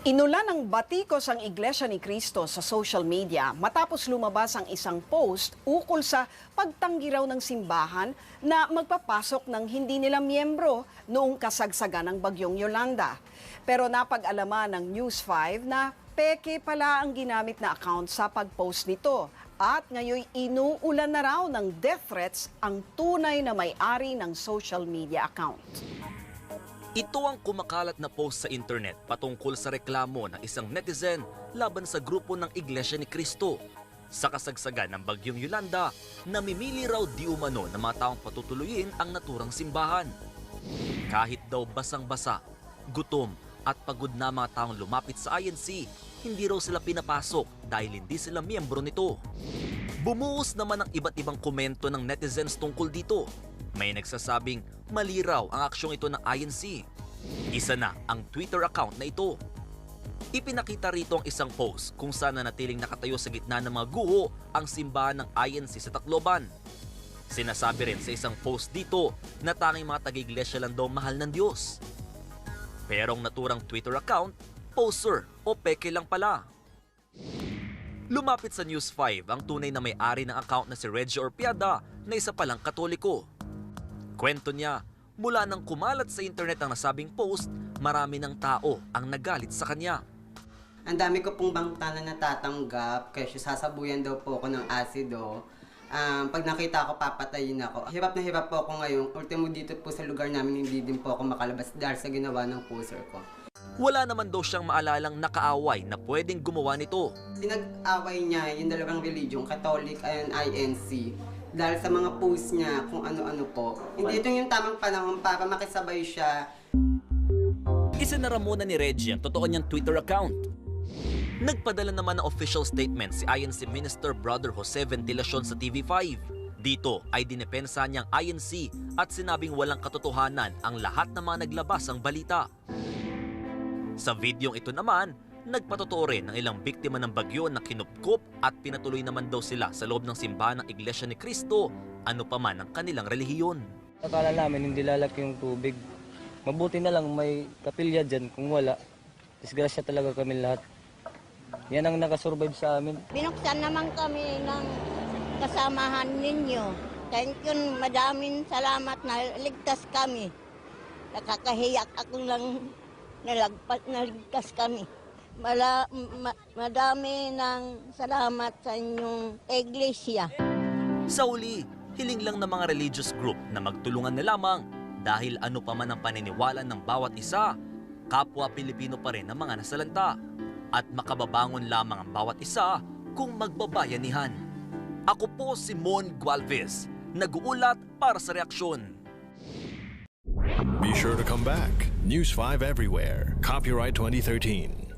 Inulan ng batikos ang Iglesia ni Cristo sa social media matapos lumabas ang isang post ukol sa pagtanggi raw ng simbahan na magpapasok ng hindi nila miyembro noong kasagsagan ng bagyong Yolanda. Pero napag-alaman ng News 5 na peke pala ang ginamit na account sa pag-post nito at ngayon inuulan na raw ng death threats ang tunay na may-ari ng social media account. Ito ang kumakalat na post sa internet patungkol sa reklamo ng isang netizen laban sa grupo ng Iglesia ni Cristo. Sa kasagsagan ng Bagyong Yolanda, namimili raw di umano ng mga taong patutuluyin ang naturang simbahan. Kahit daw basang-basa, gutom at pagod na mga taong lumapit sa INC, hindi raw sila pinapasok dahil hindi sila miyembro nito. Bumuhos naman ang iba't ibang komento ng netizens tungkol dito. May nagsasabing mali raw ang aksyong ito ng INC. Isa na ang Twitter account na ito. Ipinakita rito ang isang post kung saan nanatiling nakatayo sa gitna ng mga guho ang simbahan ng INC sa Tacloban. Sinasabi rin sa isang post dito na tanging mga taga-iglesia lang daw mahal ng Diyos. Pero ang naturang Twitter account, poser o peke lang pala. Lumapit sa News 5 ang tunay na may-ari ng account na si Reggie Orpiada na isa palang katoliko. Kwento niya, mula nang kumalat sa internet ang nasabing post, marami ng tao ang nagalit sa kanya. Ang dami ko pong bangta na natatanggap kasi sasabuyan daw po ako ng asido. Um, pag nakita ko, papatayin ako. Hirap na hirap po ako ngayon. Ultimo dito po sa lugar namin, hindi din po ako makalabas dahil sa ginawa ng poser ko. Wala naman daw siyang maalalang nakaaway na pwedeng gumawa nito. Pinag-away niya yung dalawang religion, Catholic and INC. Dahil sa mga post niya, kung ano-ano po. Hindi ito yung tamang panahon para makisabay siya Isinara muna ni Reggie ang totoo niyang Twitter account. Nagpadala naman ng official statement si INC Minister Brother Jose Ventilacion sa TV5. Dito ay dinepensa niyang INC at sinabing walang katotohanan ang lahat ng mga naglabas ang balita. Sa videong ito naman, nagpatotoo rin ng ilang biktima ng bagyo na kinupkup at pinatuloy naman daw sila sa loob ng simbahan ng Iglesia ni Cristo, ano pa man ang kanilang relihiyon. Akala namin hindi lalaki yung tubig. Mabuti na lang may kapilya dyan kung wala. Disgrasya talaga kami lahat. Yan ang nakasurvive sa amin. Binuksan naman kami ng kasamahan ninyo. Thank you, madaming salamat na ligtas kami. Nakakahiyak ako lang nalagpas, naligtas kami. Mala, ma, madami ng salamat sa inyong iglesia. Sa uli, hiling lang ng mga religious group na magtulungan na lamang dahil ano pa man ang paniniwala ng bawat isa, kapwa Pilipino pa rin ang mga nasalanta at makababangon lamang ang bawat isa kung magbabayanihan. Ako po si Mon Gualvez, nag-uulat para sa reaksyon. Be sure to come back. News 5 everywhere. Copyright 2013.